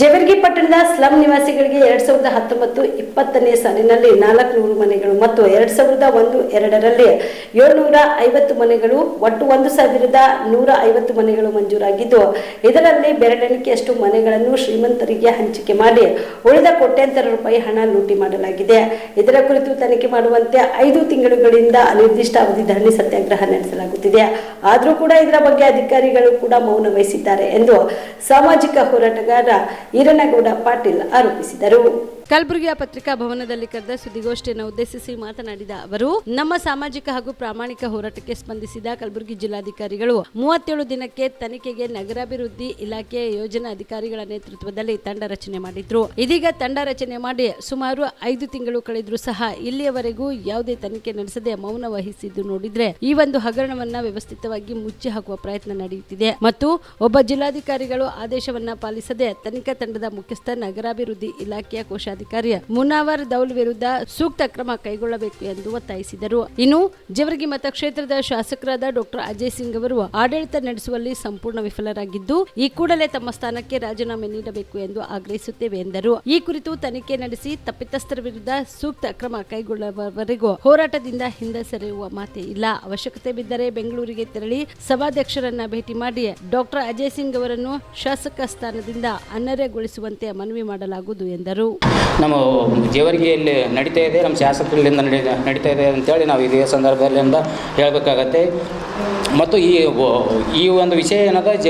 ಜೇವರ್ಗಿ ಪಟ್ಟಣದ ಸ್ಲಂ ನಿವಾಸಿಗಳಿಗೆ ಎರಡ್ ಸಾವಿರದ ಹತ್ತೊಂಬತ್ತು ಇಪ್ಪತ್ತನೇ ಸಾಲಿನಲ್ಲಿ ನಾಲ್ಕುನೂರು ಮನೆಗಳು ಮತ್ತು ಎರಡ್ ಸಾವಿರದ ಒಂದು ಎರಡರಲ್ಲಿ ಏಳ್ನೂರ ಐವತ್ತು ಮನೆಗಳು, ಒಟ್ಟು ಒಂದು ಸಾವಿರದ ನೂರ ಐವತ್ತು ಮನೆಗಳು ಮಂಜೂರಾಗಿದ್ದು, ಇದರಲ್ಲಿ ಬೆರಳೆಣಿಕೆಯಷ್ಟು ಮನೆಗಳನ್ನು ಶ್ರೀಮಂತರಿಗೆ ಹಂಚಿಕೆ ಮಾಡಿ ಉಳಿದ ಕೋಟ್ಯಾಂತರ ರೂಪಾಯಿ ಹಣ ಲೂಟಿ ಮಾಡಲಾಗಿದೆ. ಇದರ ಕುರಿತು ತನಿಖೆ ಮಾಡುವಂತೆ ಐದು ತಿಂಗಳುಗಳಿಂದ ಅನಿರ್ದಿಷ್ಟ ಅವಧಿ ಧರಣಿ ಸತ್ಯಾಗ್ರಹ ನಡೆಸಲಾಗುತ್ತಿದೆ. ಆದರೂ ಕೂಡ ಇದರ ಬಗ್ಗೆ ಅಧಿಕಾರಿಗಳು ಕೂಡ ಮೌನ ವಹಿಸಿದ್ದಾರೆ ಎಂದು ಸಾಮಾಜಿಕ ಹೋರಾಟಗಾರ ಈರನಗೌಡ ಪಾಟೀಲ್ ಆರೋಪಿಸಿದರು. ಕಲಬುರಗಿಯ ಪತ್ರಿಕಾ ಭವನದಲ್ಲಿ ಕರೆದ ಸುದ್ದಿಗೋಷ್ಠಿಯನ್ನು ಉದ್ದೇಶಿಸಿ ಮಾತನಾಡಿದ ಅವರು, ನಮ್ಮ ಸಾಮಾಜಿಕ ಹಾಗೂ ಪ್ರಾಮಾಣಿಕ ಹೋರಾಟಕ್ಕೆ ಸ್ಪಂದಿಸಿದ ಕಲಬುರಗಿ ಜಿಲ್ಲಾಧಿಕಾರಿಗಳು, ಮೂವತ್ತೇಳು ದಿನಕ್ಕೆ ತನಿಖೆಗೆ ನಗರಾಭಿವೃದ್ಧಿ ಇಲಾಖೆಯ ಯೋಜನಾ ಅಧಿಕಾರಿಗಳ ನೇತೃತ್ವದಲ್ಲಿ ತಂಡ ರಚನೆ ಮಾಡಿದ್ರು. ಇದೀಗ ತಂಡ ರಚನೆ ಮಾಡಿ ಸುಮಾರು ಐದು ತಿಂಗಳು ಕಳೆದ್ರೂ ಸಹ ಇಲ್ಲಿಯವರೆಗೂ ಯಾವುದೇ ತನಿಖೆ ನಡೆಸದೆ ಮೌನ ವಹಿಸಿದ್ದು ನೋಡಿದ್ರೆ ಈ ಒಂದು ಹಗರಣವನ್ನ ವ್ಯವಸ್ಥಿತವಾಗಿ ಮುಚ್ಚಿ ಹಾಕುವ ಪ್ರಯತ್ನ ನಡೆಯುತ್ತಿದೆ. ಮತ್ತು ಒಬ್ಬ ಜಿಲ್ಲಾಧಿಕಾರಿಗಳು ಆದೇಶವನ್ನ ಪಾಲಿಸದೆ ತನಿಖಾ ತಂಡದ ಮುಖ್ಯಸ್ಥ ನಗರಾಭಿವೃದ್ಧಿ ಇಲಾಖೆಯ ಕೋಶಾಧಿಕಾರಿ ಮುನಾವರ್ ದೌಲ್ ವಿರುದ್ಧ ಸೂಕ್ತ ಕ್ರಮ ಕೈಗೊಳ್ಳಬೇಕು ಎಂದು ಒತ್ತಾಯಿಸಿದರು. ಇನ್ನು ಜವರ್ಗಿ ಮತಕ್ಷೇತ್ರದ ಶಾಸಕರಾದ ಡಾಕ್ಟರ್ ಅಜಯ್ ಸಿಂಗ್ ಅವರು ಆಡಳಿತ ನಡೆಸುವಲ್ಲಿ ಸಂಪೂರ್ಣ ವಿಫಲರಾಗಿದ್ದು, ಈ ಕೂಡಲೇ ತಮ್ಮ ಸ್ಥಾನಕ್ಕೆ ರಾಜೀನಾಮೆ ನೀಡಬೇಕು ಎಂದು ಆಗ್ರಹಿಸುತ್ತೇವೆ ಎಂದರು. ಈ ಕುರಿತು ತನಿಖೆ ನಡೆಸಿ ತಪ್ಪಿತಸ್ಥರ ವಿರುದ್ಧ ಸೂಕ್ತ ಕ್ರಮ ಕೈಗೊಳ್ಳುವವರೆಗೂ ಹೋರಾಟದಿಂದ ಹಿಂದೆ ಸರಿಯುವ ಮಾತೇ ಇಲ್ಲ. ಅವಶ್ಯಕತೆ ಬಿದ್ದರೆ ಬೆಂಗಳೂರಿಗೆ ತೆರಳಿ ಸಭಾಧ್ಯಕ್ಷರನ್ನ ಭೇಟಿ ಮಾಡಿ ಡಾಕ್ಟರ್ ಅಜಯ್ ಸಿಂಗ್ ಅವರನ್ನು ಶಾಸಕ ಸ್ಥಾನದಿಂದ ಅನರ್ಹಗೊಳಿಸುವಂತೆ ಮನವಿ ಮಾಡಲಾಗುವುದು ಎಂದರು. ನಮ್ಮ ಜೇವರ್ಗಿಯಲ್ಲಿ ನಡೀತಾ ಇದೆ, ನಮ್ಮ ಶಾಸಕರಿಂದ ನಡಿ, ನಡೀತಾ ಇದೆ ಅಂತೇಳಿ ನಾವು ಇದೇ ಸಂದರ್ಭದಲ್ಲಿಂದ ಹೇಳಬೇಕಾಗತ್ತೆ. ಮತ್ತು ಈ ಈ ಒಂದು ವಿಷಯ ಏನದ, ಜ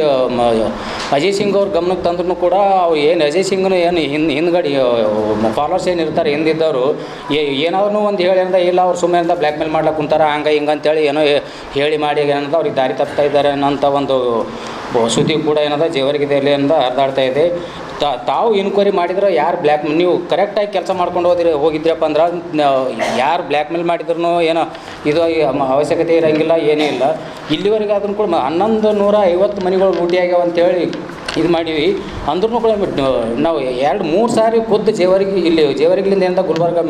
ಅಜಯ್ ಸಿಂಗ್ ಅವ್ರ ಗಮನಕ್ಕೆ ತಂದ್ರೂ ಕೂಡ ಅವ್ರು ಏನು, ಅಜಯ್ ಸಿಂಗ್ನು ಏನು ಹಿಂದ್ ಹಿಂದ್ಗಡೆ ಫಾಲೋರ್ಸ್ ಏನು ಇರ್ತಾರೆ, ಹಿಂದಿದ್ದವರು ಏನಾದ್ರು ಒಂದು ಹೇಳಿ ಇಲ್ಲ ಅವ್ರು ಸುಮ್ಮನೆ ಬ್ಲ್ಯಾಕ್ ಮೇಲ್ ಮಾಡ್ಲಿಕ್ಕೆ ಕುಂತಾರ, ಹಂಗೆ ಹಿಂಗೆ ಅಂತೇಳಿ ಏನೋ ಹೇಳಿ ಮಾಡಿ ಏನಂತ ಅವ್ರಿಗೆ ದಾರಿ ತಪ್ತಾ ಇದ್ದಾರೆ ಅನ್ನೋಂಥ ಒಂದು ಸುದ್ದಿ ಕೂಡ ಏನದ ಜೇವರ್ಗಿದಲ್ಲಿ ಅಂತ ಹರಿದಾಡ್ತಾ ಇದೆ. ತಾವು ಇನ್ಕ್ವೈರಿ ಮಾಡಿದ್ರೆ ಯಾರು ಬ್ಲ್ಯಾಕ್ ನೀವು ಕರೆಕ್ಟಾಗಿ ಕೆಲಸ ಮಾಡ್ಕೊಂಡು ಹೋದ್ರೆ ಹೋಗಿದ್ರಪ್ಪ ಅಂದ್ರೆ ಯಾರು ಬ್ಲ್ಯಾಕ್ ಮೇಲ್ ಮಾಡಿದ್ರು ಏನೋ ಇದು ಅವಶ್ಯಕತೆ ಇರೋಂಗಿಲ್ಲ, ಏನೂ ಇಲ್ಲ. ಇಲ್ಲಿವರೆಗೆ ಅದನ್ನು ಕೂಡ ಹನ್ನೊಂದು ನೂರ ಐವತ್ತು ಮನೆಗಳು ಲೂಟಿ ಆಗ್ಯಾವ ಅಂತೇಳಿ ಇದು ಮಾಡೀವಿ. ಅಂದ್ರೂ ಕೂಡ ನಾವು ಎರಡು ಮೂರು ಸಾರಿ ಖುದ್ದು ಜೇವರಿಗೆ, ಇಲ್ಲಿ ಜೇವರಿಗಿಲಿಂದ ಏನಂತ ಗುಲ್ಬರ್ಗ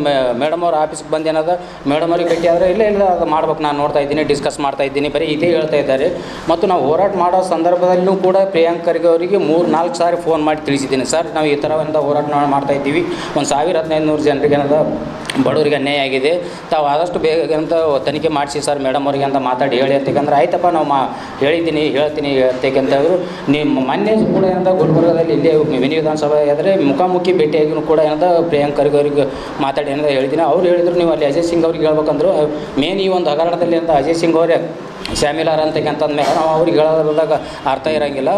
ಮೇಡಮ್ ಅವ್ರ ಆಫೀಸ್ಗೆ ಬಂದು ಏನದ, ಮೇಡಮ್ ಅವ್ರಿಗೆ ಭೇಟಿ ಆದರೆ ಇಲ್ಲ ಇಲ್ಲ, ಅದು ಮಾಡ್ಬೇಕು, ನಾನು ನೋಡ್ತಾ ಇದ್ದೀನಿ, ಡಿಸ್ಕಸ್ ಮಾಡ್ತಾ ಇದ್ದೀನಿ, ಬರೀ ಇದೇ ಹೇಳ್ತಾ ಇದ್ದಾರೆ. ಮತ್ತು ನಾವು ಹೋರಾಟ ಮಾಡೋ ಸಂದರ್ಭದಲ್ಲೂ ಕೂಡ ಪ್ರಿಯಾಂಕ್ ಖರ್ಗೆ ಅವರಿಗೆ ಮೂರು, ನಾಲ್ಕು ಸಾರಿ ಫೋನ್ ಮಾಡಿ ತಿಳಿಸಿದ್ದೀನಿ. ಸರ್, ನಾವು ಈ ಥರವಂತ ಹೋರಾಟ ಮಾಡ್ತಾ ಇದ್ದೀವಿ. ಒಂದು ಸಾವಿರ ಹದಿನೈದು ನೂರು ಜನರಿಗೆ ಏನದ, ಬಡವರಿಗೆ ಅನ್ಯಾಯ ಆಗಿದೆ. ತಾವು ಆದಷ್ಟು ಬೇಗ ಅಂತ ತನಿಖೆ ಮಾಡಿಸಿ ಸರ್, ಮೇಡಮ್ ಅವರಿಗೆ ಅಂತ ಮಾತಾಡಿ ಹೇಳಿ ಅಂತಕ್ಕಂದ್ರೆ ಆಯ್ತಪ್ಪ, ನಾವು ಮಾ, ಹೇಳಿದ್ದೀನಿ, ಹೇಳ್ತೀನಿ ಹೇಳ್ತೇಕೆ ಅಂತ ಅವರು ನಿಮ್ಮ ಮೊನ್ನೆ ಕೂಡ ಏನಂತ ಗುಲ್ಬರ್ಗದಲ್ಲಿ ಇಲ್ಲಿ ಮಿನಿ ವಿಧಾನಸಭೆ ಆದರೆ ಮುಖಾಮುಖಿ ಭೇಟಿಯಾಗಿನೂ ಕೂಡ ಏನಂತ ಪ್ರಿಯಾಂಕ್ ಖರ್ಗೆ ಅವರಿಗೆ ಮಾತಾಡಿ ಏನಂತ ಹೇಳಿದ್ದೀನಿ ಅವ್ರು ಹೇಳಿದ್ರು ನೀವು ಅಲ್ಲಿ ಅಜಯ್ ಸಿಂಗ್ ಅವ್ರಿಗೆ ಹೇಳ್ಬೇಕಂದ್ರು ಮೇನ್ ಈ ಒಂದು ಹಗರಣದಲ್ಲಿ ಅಂತ ಅಜಯ್ ಸಿಂಗ್ ಅವರೇ ಶ್ಯಾಮಿಲಾರ್ ಅಂತಕ್ಕಂಥ ಮೇಲೆ ನಾವು ಅವ್ರಿಗೆ ಹೇಳೋದ್ರದಾಗ ಅರ್ಥ ಇರೋಂಗಿಲ್ಲ.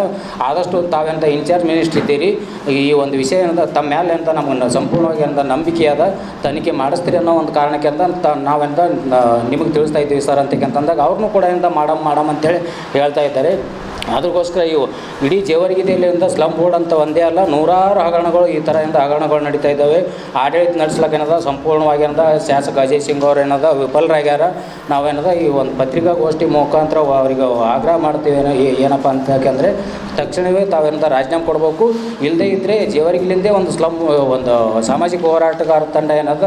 ಆದಷ್ಟು ತಾವೆಂತ ಇನ್ಚಾರ್ಜ್ ಮಿನಿಸ್ಟ್ರ್ ಇದ್ದೀರಿ. ಈ ಒಂದು ವಿಷಯ ಏನಂತ ತಮ್ಮ ಮೇಲೆ ಅಂತ ನಮಗೆ ಸಂಪೂರ್ಣವಾಗಿ ಅಂತ ನಂಬಿಕೆ ಅದ ತನಿಖೆ ಮಾಡಿಸ್ತೀರಿ ಅನ್ನೋ ಒಂದು ಕಾರಣಕ್ಕೆ ಅಂತ ನಾವೆಂತ ನಿಮಗೆ ತಿಳಿಸ್ತಾ ಇದ್ದೀವಿ ಸರ್ ಅಂತಕ್ಕಂತಂದಾಗ ಅವ್ರನ್ನೂ ಕೂಡ ಏನಂತ ಮಾಡಮ್ ಮಾಡಮ್ ಅಂತೇಳಿ ಹೇಳ್ತಾ ಇದ್ದಾರೆ. ಅದಕ್ಕೋಸ್ಕರ ಇವು ಇಡೀ ಜೇವರ್ಗಿದೆಯಲ್ಲಿಂದ ಸ್ಲಮ್ ಬೋರ್ಡ್ ಅಂತ ಒಂದೇ ಅಲ್ಲ, ನೂರಾರು ಹಗರಣಗಳು ಈ ಥರದಿಂದ ಹಗರಣಗಳು ನಡೀತಾ ಇದ್ದಾವೆ. ಆಡಳಿತ ನಡೆಸ್ಲಿಕ್ಕೆ ಏನದ, ಸಂಪೂರ್ಣವಾಗಿ ಶಾಸಕ ಅಜಯ್ ಸಿಂಗ್ ಅವ್ರು ಏನದ ವಿಫಲರಾಗ್ಯಾರ ನಾವೇನದ, ಈ ಒಂದು ಪತ್ರಿಕಾಗೋಷ್ಠಿ ಮುಖಾಂತರ ಅವರಿಗೆ ಆಗ್ರಹ ಮಾಡ್ತೀವಿ ಏನೋ ಏನಪ್ಪ ಅಂತ ಯಾಕೆಂದರೆ, ತಕ್ಷಣವೇ ತಾವೇನದ ರಾಜೀನಾಮೆ ಕೊಡಬೇಕು. ಇಲ್ಲದೇ ಇದ್ದರೆ ಜೇವರ್ಗಿಲಿಂದೇ ಒಂದು ಸ್ಲಮ್ ಒಂದು ಸಾಮಾಜಿಕ ಹೋರಾಟಗಾರ ತಂಡ ಏನದ